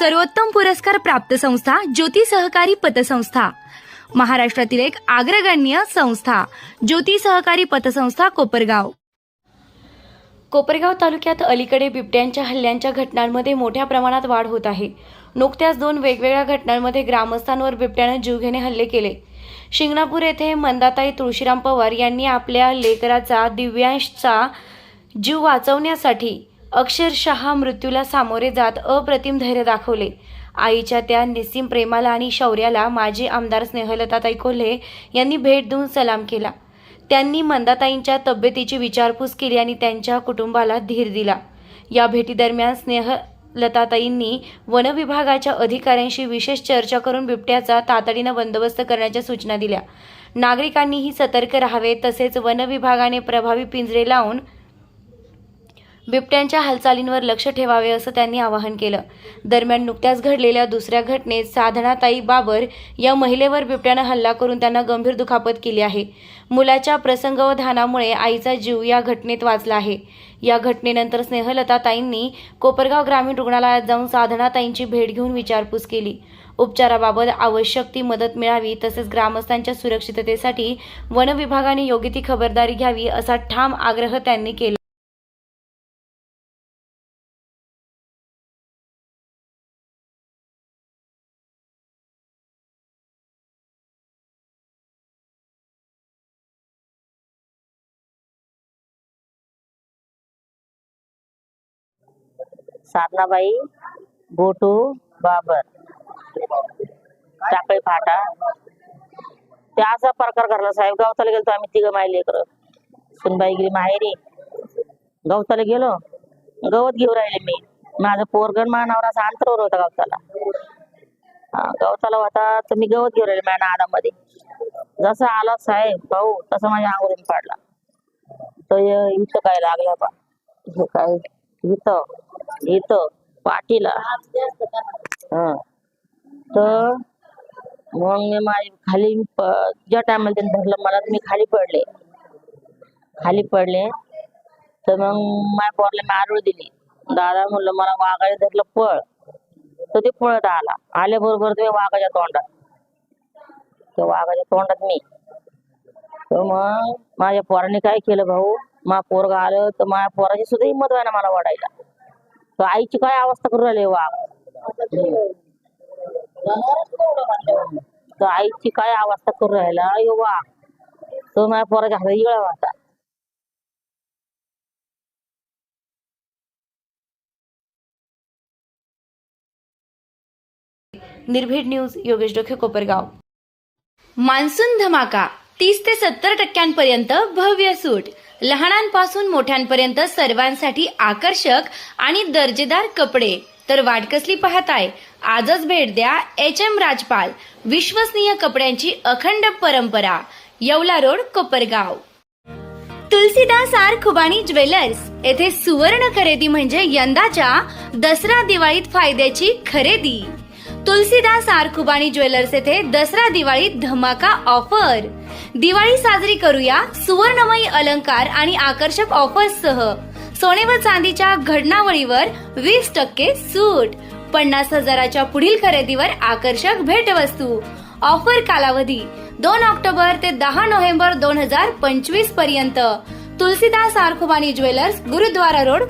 सर्वोत्तम पुरस्कार प्राप्त संस्था ज्योती सहकारी पतसंस्था. महाराष्ट्रातील एक अग्रगण्य संस्था ज्योती सहकारी पतसंस्था कोपरगाव. कोपरगाव तालुक्यात अलीकडे बिबट्यांच्या हल्ल्यांच्या घटनांमध्ये मोठ्या प्रमाणात वाढ होत आहे. नुकत्याच दोन वेगवेगळ्या घटनांमध्ये ग्रामस्थांवर बिबट्यानं जीवघेणे हल्ले केले. शिंगणापूर येथे मंदाताई तुळशीराम पवार यांनी आपल्या लेकराचा दिव्यांशचा जीव वाचवण्यासाठी अक्षरशः मृत्यूला सामोरे जात अप्रतिम धैर्य दाखवले. आईच्या त्या निस्सीम प्रेमाला आणि शौर्याला माजी आमदार स्नेहलताताई कोल्हे यांनी भेट देऊन सलाम केला. त्यांनी मंदाताईंच्या तब्येतीची विचारपूस केली आणि त्यांच्या कुटुंबाला धीर दिला. या भेटीदरम्यान स्नेहलताताईंनी वनविभागाच्या अधिकाऱ्यांशी विशेष चर्चा करून बिबट्याचा तातडीनं बंदोबस्त करण्याच्या सूचना दिल्या. नागरिकांनीही सतर्क राहावे तसेच वनविभागाने प्रभावी पिंजरे लावून बिबट्यांच्या हालचालींवर लक्ष ठेवावे असं त्यांनी आवाहन केलं. दरम्यान नुकत्याच घडलेल्या दुसऱ्या घटनेत साधनाताई बाबर या महिलेवर बिबट्यानं हल्ला करून त्यांना गंभीर दुखापत केली आहे. मुलाच्या प्रसंगवधानामुळे आईचा जीव या घटनेत वाचला आहे. या घटनेनंतर स्नेहलता ताईंनी कोपरगाव ग्रामीण रुग्णालयात जाऊन साधनाताईंची भेट घेऊन विचारपूस केली. उपचाराबाबत आवश्यक ती मदत मिळावी तसेच ग्रामस्थांच्या सुरक्षिततेसाठी वन विभागाने योग्य ती खबरदारी घ्यावी असा ठाम आग्रह त्यांनी केला. साधनाबाई गोटू बाबर. टाकळी फाटा. ते असा प्रकार घडला साहेब. गवताला गेलो आम्ही तिघं माय लेकर सुनबाई गेली माहेरी. गवताला गेलो. गवत घेऊन राहिले मी. माझं पोरगण मानावर असा अंतरावर होता गवताला. हा, गवताला होता तर मी गवत घेऊन राहिले माझ्या नादामध्ये. जसं आला साहेब भाऊ तसं माझ्या अंगोरून पाडला. तर इथं काय लागलं बा? काय? इथं. इथं पाठीला हा. तर मग मी माझी खाली ज्या टायमाला त्यांनी धरलं मला मी खाली पडले. खाली पडले. तर मग माझ्या पोरला मी आरोळ दिली. दादा म्हणलं मला वाघाने धरलं पळ. तर ते पळत आला. आल्याबरोबर ते वाघाच्या तोंडात. तर वाघाच्या तोंडात मी. तर मग माझ्या पोराने काय केलं भाऊ? मा पोरगा आलं तर माझ्या पोराची सुद्धा हिंमत व्हायला मला वाढायला. तो आईची काय अवस्था करू राहिले वाघ तो आईची काय अवस्था करू राहिला यो वाघ तो माझ्या पोराच्या हातात इगळा वाटा निर्भीड न्यूज योगेश डोखे कोपरगाव. मान्सून धमाका तीस ते सत्तर टक्क्यांपर्यंत भव्य सूट. लहानांपासून मोठ्यांपर्यंत सर्वांसाठी आकर्षक आणि दर्जेदार कपडे. तर वाट कसली पाहताय? आजच भेट द्या एच एम राजपाल विश्वसनीय कपड्यांची अखंड परंपरा Yeola road Kopargaon. Tulsidas R Khubani jewellers येथे सुवर्ण खरेदी म्हणजे यंदाच्या दसरा दिवाळीत फायद्याची खरेदी. तुलसीदास आरखुबाणी ज्वेलर्स येथे दसरा दिवाळी धमाका ऑफर. दिवाळी साजरी करूया सुवर्णमयी अलंकार आणि आकर्षक ऑफर्ससह सोने व चांदीच्या घडणावळीवर वीस टक्के सूट. पन्नास हजाराच्या पुढील खरेदीवर आकर्षक भेटवस्तू. ऑफर कालावधी दोन ऑक्टोबर ते दहा नोव्हेंबर दोन हजार पंचवीसपर्यंत. Tulsidas R Khubani jewellers Gurudwara road